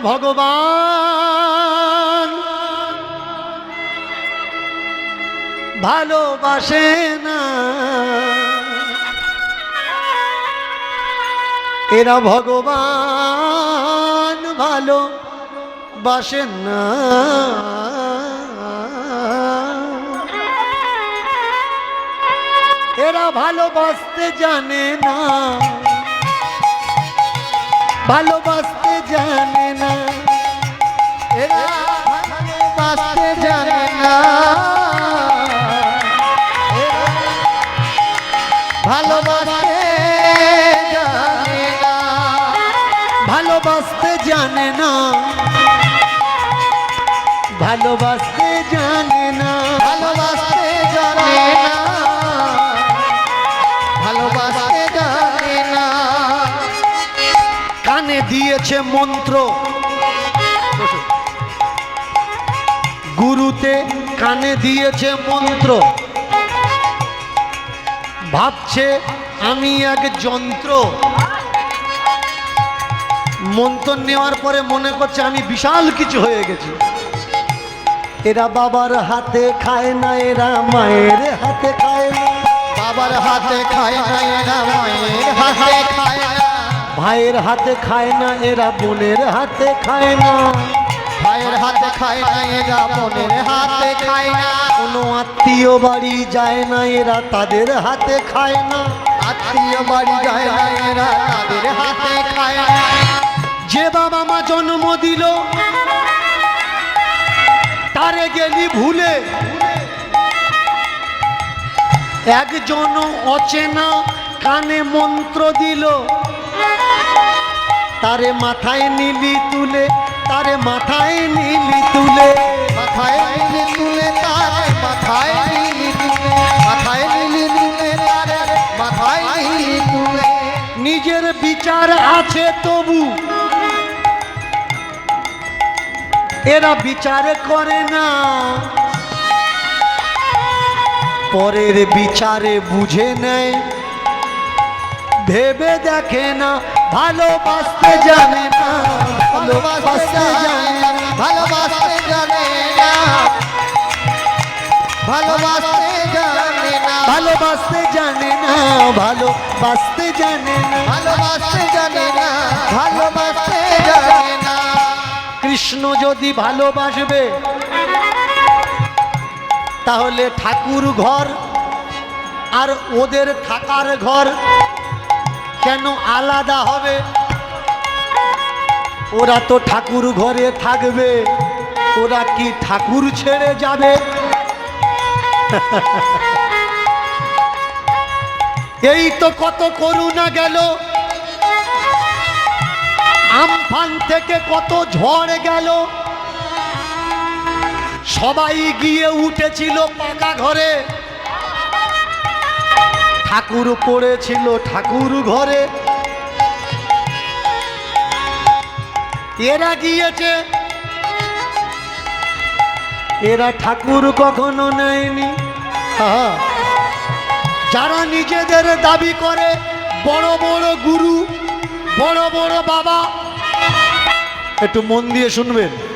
ভগবান। ভালোবাসে না। এরা ভগবান ভালো বাসেন না। এরা ভালোবাসতে জানে না। ভালোবাসতে জানে না। এরা ভালোবাসতে জানে না। ভালোবাসতে জানে না। ভালোবাসতে জানে না। ভালোবাসতে জানে না। দিয়েছে মন্ত্র। গুরুতে কানে দিয়েছে মন্ত্র। ভাবছে আমি এক যন্ত্র। মন্ত্র নেওয়ার পরে মনে করছে আমি বিশাল কিছু হয়ে গেছি। এরা বাবার হাতে খায় না এরা মায়ের হাতে খায় না। বাবার হাতে খায় না এরা ভাইয়ের হাতে খায় না এরা বোনের হাতে খায় না। ভাইয়ের হাতে খায় না এরা বোনের হাতে খায় না। কোনো আত্মীয় বাড়ি যায় না এরা তাদের হাতে খায় না। আত্মীয় বাড়ি যায় না এরা তাদের হাতে খায় না। যে বাবা মা জন্ম দিল তারে গেলি ভুলে। একজন অচেনা কানে মন্ত্র দিল তারে মাথায় নিলি তুলে, তারে মাথায় নিলি তুলে। মাথায় নিলি তুলে, তার মাথায় নিলি তুলে। মাথায় নিলি তুলে, তার মাথায় নিলি তুলে। নিজের বিচার আছে তবু। এরা বিচার করে না। পরের বিচারে বুঝে নেয়। ভেবে দেখে না, ভালোবাসতে জানে না, ভালোবাসতে জানে না, ভালোবাসতে জানে না, ভালোবাসতে জানে না, ভালোবাসতে জানে না, ভালোবাসতে জানে না, ভালোবাসতে জানে না, ভালোবাসতে জানে না। কৃষ্ণ যদি ভালোবাসবে, তাহলে ঠাকুর ঘর আর ওদের থাকার ঘর কেন আলাদা হবে? ওরা তো ঠাকুর ঘরে থাকবে। ওরা কি ঠাকুর ছেড়ে যাবে? এই তো কত করুণা গেল। আমফান থেকে কত ঝড় গেল। সবাই গিয়ে উঠেছিল পাকা ঘরে। ঠাকুর পড়েছিল ঠাকুর ঘরে। এরা গিয়েছে। এরা ঠাকুর কখনো নেয়নি। হ্যাঁ। যারা নিজেদের দাবি করে, বড় বড় গুরু, বড় বড় বাবা, একটু মন দিয়ে শুনবেন।